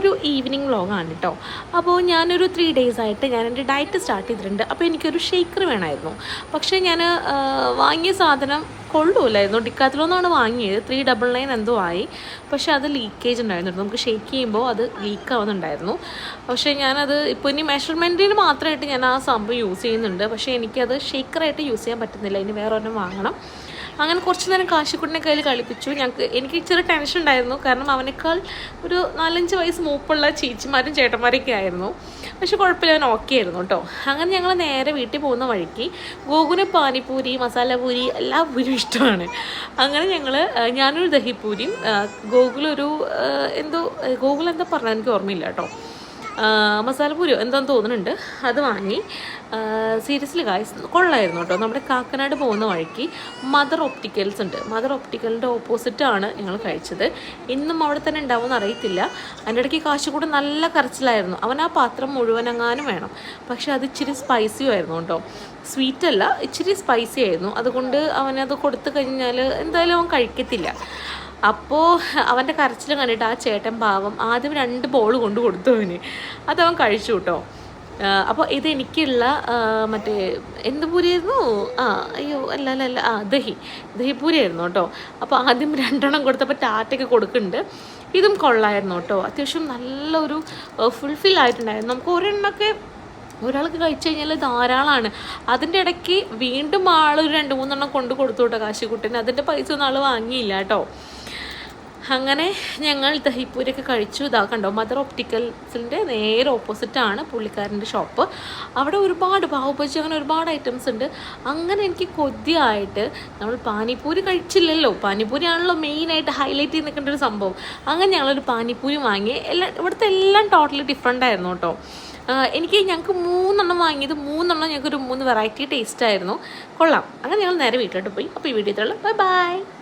ഒരു ഈവനിങ് വ്ളോഗാണ് കേട്ടോ അപ്പോൾ ഞാനൊരു ത്രീ ഡേയ്സ് ആയിട്ട് ഞാൻ എന്റെ ഡയറ്റ് സ്റ്റാർട്ട് ചെയ്തിട്ടുണ്ട്. അപ്പോൾ എനിക്കൊരു ഷേക്കർ വേണമായിരുന്നു പക്ഷേ ഞാൻ വാങ്ങിയ സാധനം കൊള്ളൂലായിരുന്നു. ഡിക്കാത്തിലൊന്നാണ് വാങ്ങിയത്. ത്രീ ഡബിൾ നയൻ എന്തോ ആയി. പക്ഷേ അത് ലീക്കേജ് ഉണ്ടായിരുന്നു നമുക്ക് ഷേക്ക് ചെയ്യുമ്പോൾ അത് ലീക്ക് ആവുന്നുണ്ടായിരുന്നു. പക്ഷേ ഞാനത് ഇപ്പോൾ ഇനി മെഷർമെന്റിന് മാത്രമായിട്ട് ഞാൻ ആ സംഭവം യൂസ് ചെയ്യുന്നുണ്ട്. പക്ഷേ എനിക്കത് ഷേക്കറായിട്ട് യൂസ് ചെയ്യാൻ പറ്റുന്നില്ല. ഇനി വേറെ ഒരെണ്ണം വാങ്ങണം. അങ്ങനെ കുറച്ച് നേരം കാശിക്കുട്ടിനെ കയ്യിൽ കളിപ്പിച്ചു. ഞങ്ങൾക്ക് എനിക്ക് ചെറിയ ടെൻഷൻ ഉണ്ടായിരുന്നു. കാരണം അവനേക്കാൾ ഒരു നാലഞ്ച് വയസ്സ് മൂപ്പുള്ള ചേച്ചിമാരും ചേട്ടന്മാരൊക്കെ ആയിരുന്നു. പക്ഷെ കുഴപ്പമില്ല അവൻ ഓക്കെ ആയിരുന്നു കേട്ടോ. അങ്ങനെ ഞങ്ങൾ നേരെ വീട്ടിൽ പോകുന്ന വഴിക്ക് ഗോകുന് പാനിപ്പൂരി മസാലപൂരി എല്ലാ പൂരിയും ഇഷ്ടമാണ്. അങ്ങനെ ഞങ്ങൾ ഞാനൊരു ദഹിപ്പൂരിയും ഗോകുലൊരു എന്തോ ഗോകുൽ എന്താ എനിക്ക് ഓർമ്മയില്ല കേട്ടോ. മസാലപ്പൂരിയോ എന്താന്ന് തോന്നുന്നുണ്ട്. അത് വാങ്ങി. സീരിയസ്ലി ഗായ്സ് കൊള്ളായിരുന്നു കേട്ടോ. നമ്മുടെ കാക്കനാട് പോകുന്ന വഴിക്ക് മദർ ഓപ്റ്റിക്കൽസ് ഉണ്ട്. മദർ ഒപ്റ്റിക്കലിന്റെ ഓപ്പോസിറ്റാണ് ഞങ്ങൾ കഴിച്ചത്. ഇന്നും അവിടെ തന്നെ ഉണ്ടാവുമെന്ന് അറിയത്തില്ല. അതിന്റെ ഇടയ്ക്ക് കാശുകൂടെ നല്ല കറച്ചിലായിരുന്നു അവൻ ആ പാത്രം മുഴുവൻ അങ്ങാനും വേണം. പക്ഷേ അത് ഇച്ചിരി സ്പൈസിയും ആയിരുന്നു കേട്ടോ. സ്വീറ്റ് അല്ല ഇച്ചിരി സ്പൈസി ആയിരുന്നു. അതുകൊണ്ട് അവനത് കൊടുത്തു കഴിഞ്ഞാൽ എന്തായാലും അവൻ കഴിക്കത്തില്ല. അപ്പോൾ അവന്റെ കരച്ചിൽ കണ്ടിട്ട് ആ ചേട്ടൻ പാവം ആദ്യം രണ്ട് ബോൾ കൊണ്ട് കൊടുത്തു അവന്. അതവൻ കഴിച്ചു കേട്ടോ. അപ്പോൾ ഇത് എനിക്കുള്ള മറ്റേ എന്ത് പൂരിയായിരുന്നു? ആ അയ്യോ അല്ല അല്ല അല്ല ആ ദഹി. ദഹി പൂരിയായിരുന്നു കേട്ടോ. അപ്പോൾ ആദ്യം രണ്ടെണ്ണം കൊടുത്തപ്പോൾ ടാറ്റയ്ക്ക് കൊടുക്കുന്നുണ്ട്. ഇതും കൊള്ളായിരുന്നു കേട്ടോ. അത്യാവശ്യം നല്ലൊരു ഫുൾഫിൽ ആയിട്ടുണ്ടായിരുന്നു. നമുക്ക് ഒരെണ്ണമൊക്കെ ഒരാൾക്ക് കഴിച്ചു കഴിഞ്ഞാൽ ധാരാളമാണ് അതിന്റെ ഇടയ്ക്ക് വീണ്ടും ആൾ ഒരു രണ്ട് മൂന്നെണ്ണം കൊണ്ട് കൊടുത്തു കേട്ടോ കാശിക്കുട്ടന്. അതിന്റെ പൈസ ഒന്നും ആൾ വാങ്ങിയില്ല കേട്ടോ. അങ്ങനെ ഞങ്ങൾ ദഹിപ്പൂരൊക്കെ കഴിച്ചു. ഇതാ കണ്ടോ മദർ ഒപ്റ്റിക്കൽസിന്റെ നേരെ ഓപ്പോസിറ്റാണ് പുള്ളിക്കാരന്റെ ഷോപ്പ് അവിടെ ഒരുപാട് പാവുബജി അങ്ങനെ ഒരുപാട് ഐറ്റംസ് ഉണ്ട്. അങ്ങനെ എനിക്ക് കൊതിയായിട്ട് നമ്മൾ പാനിപ്പൂരി കഴിച്ചില്ലല്ലോ. പാനിപ്പൂരി ആണല്ലോ മെയിനായിട്ട് ഹൈലൈറ്റ് ചെയ്ത് നിൽക്കേണ്ട ഒരു സംഭവം. അങ്ങനെ ഞങ്ങളൊരു പാനിപ്പൂരി വാങ്ങി. എല്ലാം ഇവിടുത്തെ എല്ലാം ടോട്ടലി ഡിഫറെന്റ് ആയിരുന്നു കേട്ടോ. എനിക്ക് ഞങ്ങൾക്ക് മൂന്നെണ്ണം വാങ്ങിയത് മൂന്നെണ്ണം ഞങ്ങൾക്ക് ഒരു മൂന്ന് വെറൈറ്റി ടേസ്റ്റ് ആയിരുന്നു. കൊള്ളാം. അങ്ങനെ ഞങ്ങൾ നേരെ വീട്ടിലോട്ട് പോയി. അപ്പോൾ ഈ വീഡിയോ ബൈ ബൈ